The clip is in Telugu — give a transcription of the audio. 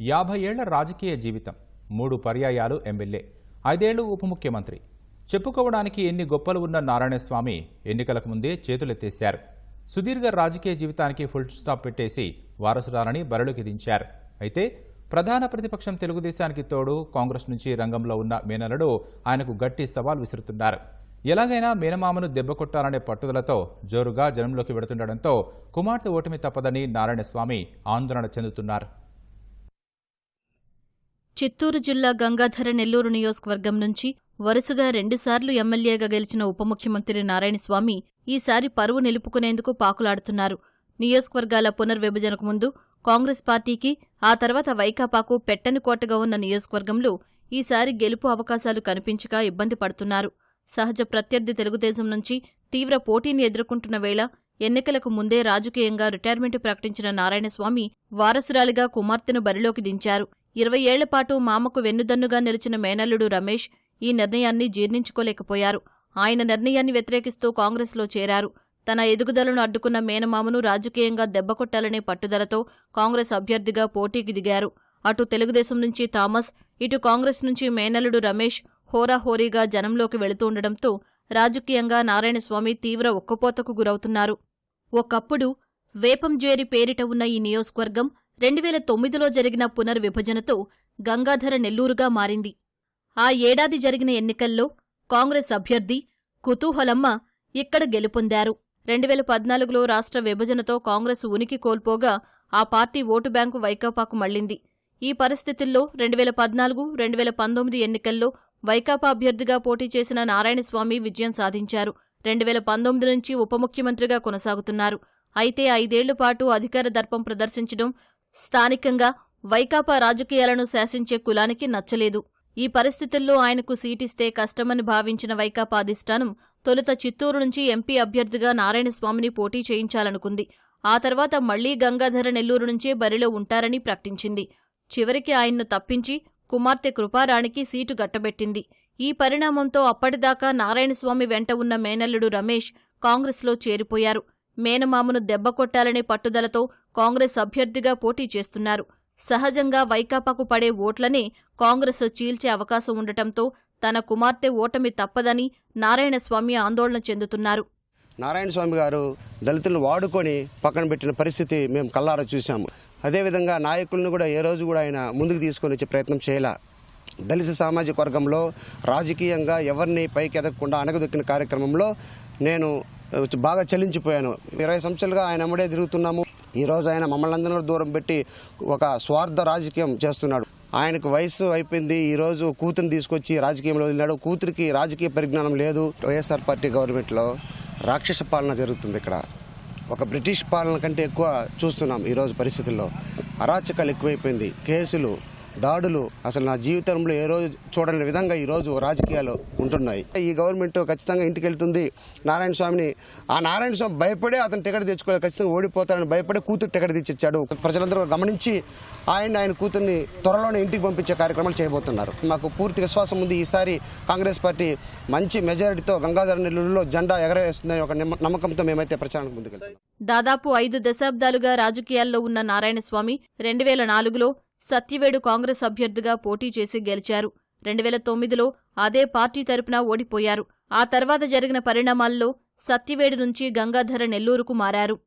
యాభై ఏళ్ళ రాజకీయ జీవితం. మూడు పర్యాయాలు ఎమ్మెల్యే. ఐదేళ్ళు ఉప ముఖ్యమంత్రి. చెప్పుకోవడానికి ఎన్ని గొప్పలు ఉన్న నారాయణస్వామి ఎన్నికలకు ముందే చేతులెత్తేశారు. సుదీర్ఘ రాజకీయ జీవితానికి ఫుల్ స్టాప్ పెట్టేసి వారసురాలని బరిలోకి దించారు. అయితే ప్రధాన ప్రతిపక్షం తెలుగుదేశానికి తోడు కాంగ్రెస్ నుంచి రంగంలో ఉన్న మేనలుడు ఆయనకు గట్టి సవాల్ విసురుతున్నారు. ఎలాగైనా మేనమామను దెబ్బకొట్టాలనే పట్టుదలతో జోరుగా జనంలోకి వెడుతుండటంతో కుమార్తె ఓటమి తప్పదని నారాయణస్వామి ఆందోళన చెందుతున్నారు. చిత్తూరు జిల్లా గంగాధర నెల్లూరు నియోజకవర్గం నుంచి వరుసగా రెండుసార్లు ఎమ్మెల్యేగా గెలిచిన ఉప ముఖ్యమంత్రి నారాయణస్వామి ఈసారి పరువు నిలుపుకునేందుకు పాకులాడుతున్నారు. నియోజకవర్గాల పునర్విభజనకు ముందు కాంగ్రెస్ పార్టీకి ఆ తర్వాత వైకాపాకు పెట్టని కోటగా ఉన్న నియోజకవర్గంలో ఈసారి గెలుపు అవకాశాలు కనిపించక ఇబ్బంది పడుతున్నారు. సహజ ప్రత్యర్థి తెలుగుదేశం నుంచి తీవ్ర పోటీని ఎదుర్కొంటున్న వేళ ఎన్నికలకు ముందే రాజకీయంగా రిటైర్మెంట్ ప్రకటించిన నారాయణస్వామి వారసురాలిగా కుమార్తెను బరిలోకి దించారు. ఇరవై ఏళ్ళపాటు మామకు వెన్నుదన్నుగా నిలిచిన మేనల్లుడు రమేష్ ఈ నిర్ణయాన్ని జీర్ణించుకోలేకపోయారు. ఆయన నిర్ణయాన్ని వ్యతిరేకిస్తూ కాంగ్రెస్లో చేరారు. తన ఎదుగుదలను అడ్డుకున్న మేనమామను రాజకీయంగా దెబ్బకొట్టాలనే పట్టుదలతో కాంగ్రెస్ అభ్యర్థిగా పోటీకి దిగారు. అటు తెలుగుదేశం నుంచి థామస్ ఇటు కాంగ్రెస్ నుంచి మేనల్లుడు రమేష్ హోరాహోరీగా జనంలోకి వెళుతూ ఉండడంతో రాజకీయంగా నారాయణస్వామి తీవ్ర ఒక్కపోతకు గురవుతున్నారు. ఒకప్పుడు వేపంజేరి పేరిట ఉన్న ఈ నియోజకవర్గం రెండు వేల తొమ్మిదిలో జరిగిన పునర్విభజనతో గంగాధర నెల్లూరుగా మారింది. ఆ ఏడాది జరిగిన ఎన్నికల్లో కాంగ్రెస్ అభ్యర్థి కుతూహలమ్మ ఇక్కడ గెలుపొందారు. రెండు వేల పద్నాలుగులో రాష్ట్ర విభజనతో కాంగ్రెస్ ఉనికి కోల్పోగా ఆ పార్టీ ఓటు బ్యాంకు వైకాపాకు మళ్ళింది. ఈ పరిస్థితుల్లో రెండు వేల పద్నాలుగు రెండు వేల పంతొమ్మిది ఎన్నికల్లో వైకాపా అభ్యర్థిగా పోటీ చేసిన నారాయణస్వామి విజయం సాధించారు. రెండు వేల పంతొమ్మిది నుంచి ఉప ముఖ్యమంత్రిగా కొనసాగుతున్నారు. అయితే ఐదేళ్ళ పాటు అధికార దర్పం ప్రదర్శించడం స్థానికంగా వైకాపా రాజకీయాలను శాసించే కులానికి నచ్చలేదు. ఈ పరిస్థితుల్లో ఆయనకు సీటిస్తే కష్టమని భావించిన వైకాపా అధిష్టానం తొలుత చిత్తూరు నుంచి ఎంపీ అభ్యర్థిగా నారాయణస్వామిని పోటీ చేయించాలనుకుంది. ఆ తర్వాత మళ్ళీ గంగాధర నెల్లూరు నుంచే బరిలో ఉంటారని ప్రకటించింది. చివరికి ఆయన్ను తప్పించి కుమార్తె కృపారాణికి సీటు గట్టబెట్టింది ఈ పరిణామంతో అప్పటిదాకా నారాయణస్వామి వెంట ఉన్న మేనల్లుడు రమేష్ కాంగ్రెస్లో చేరిపోయారు. మేనమామను దెబ్బకొట్టాలనే పట్టుదలతో కాంగ్రెస్ అభ్యర్థిగా పోటీ చేస్తున్నారు. సహజంగా వైకాపాకు పడే ఓట్లనే కాంగ్రెస్ చీల్చే అవకాశం ఉండటంతో తన కుమార్తె ఓటమి తప్పదని నారాయణస్వామి ఆందోళన చెందుతున్నారు. నారాయణ స్వామి గారు దళితులను వాడుకొని పక్కన పెట్టిన పరిస్థితి మేము కల్లారా చూసాము అదేవిధంగా నాయకులను కూడా ఏ రోజు కూడా ఆయన ముందుకు తీసుకొని వచ్చే ప్రయత్నం చేయలే. దళిత సామాజిక వర్గంలో రాజకీయంగా ఎవరిని పైకి ఎదగకుండా అణగదొక్కిన కార్యక్రమంలో నేను బాగా చలించిపోయాను. ఇరవై సంవత్సరాలుగా ఆయన అమ్మడే తిరుగుతున్నాము. ఈరోజు ఆయన మమ్మల్ని అందరినీ దూరం పెట్టి ఒక స్వార్థ రాజకీయం చేస్తున్నాడు. ఆయనకు వయసు అయిపోయింది. ఈరోజు కూతురుని తీసుకొచ్చి రాజకీయంలో వదిలినాడు కూతురికి రాజకీయ పరిజ్ఞానం లేదు. వైఎస్ఆర్ పార్టీ గవర్నమెంట్లో రాక్షస పాలన జరుగుతుంది ఇక్కడ. ఒక బ్రిటిష్ పాలన కంటే ఎక్కువ చూస్తున్నాం ఈరోజు పరిస్థితుల్లో. అరాచకాలు ఎక్కువైపోయింది. కేసులు దాడులు అసలు నా జీవితంలో ఏ రోజు చూడని విధంగా ఈరోజు రాజకీయాలు ఉంటున్నాయి. ఈ గవర్నమెంట్ ఖచ్చితంగా ఇంటికి వెళ్తుంది. నారాయణ స్వామిని ఆ నారాయణ స్వామి భయపడే అతను టికెట్ తెచ్చుకోవాలి ఖచ్చితంగా ఓడిపోతాడని భయపడే కూతురు టికెట్ తెచ్చిచ్చాడు. ప్రజలందరూ గమనించి ఆయన ఆయన కూతుర్ని త్వరలోనే ఇంటికి పంపించే కార్యక్రమాలు చేయబోతున్నారు. మాకు పూర్తి విశ్వాసం ఉంది. ఈసారి కాంగ్రెస్ పార్టీ మంచి మెజారిటీతో గంగాధర నెల్లూరులో జెండా ఎగరవేస్తుందని ఒక నిమ్మ- నమ్మకంతో మేమైతే ప్రచారానికి ముందుకెళ్తాం దాదాపు ఐదు దశాబ్దాలుగా రాజకీయాల్లో ఉన్న నారాయణస్వామి రెండు వేల నాలుగులో సత్యవేడు కాంగ్రెస్ అభ్యర్థిగా పోటీ చేసి గెలిచారు. రెండు వేల తొమ్మిదిలో అదే పార్టీ తరపున ఓడిపోయారు. ఆ తర్వాత జరిగిన పరిణామాల్లో సత్యవేడు నుంచి గంగాధర నెల్లూరుకు మారారు.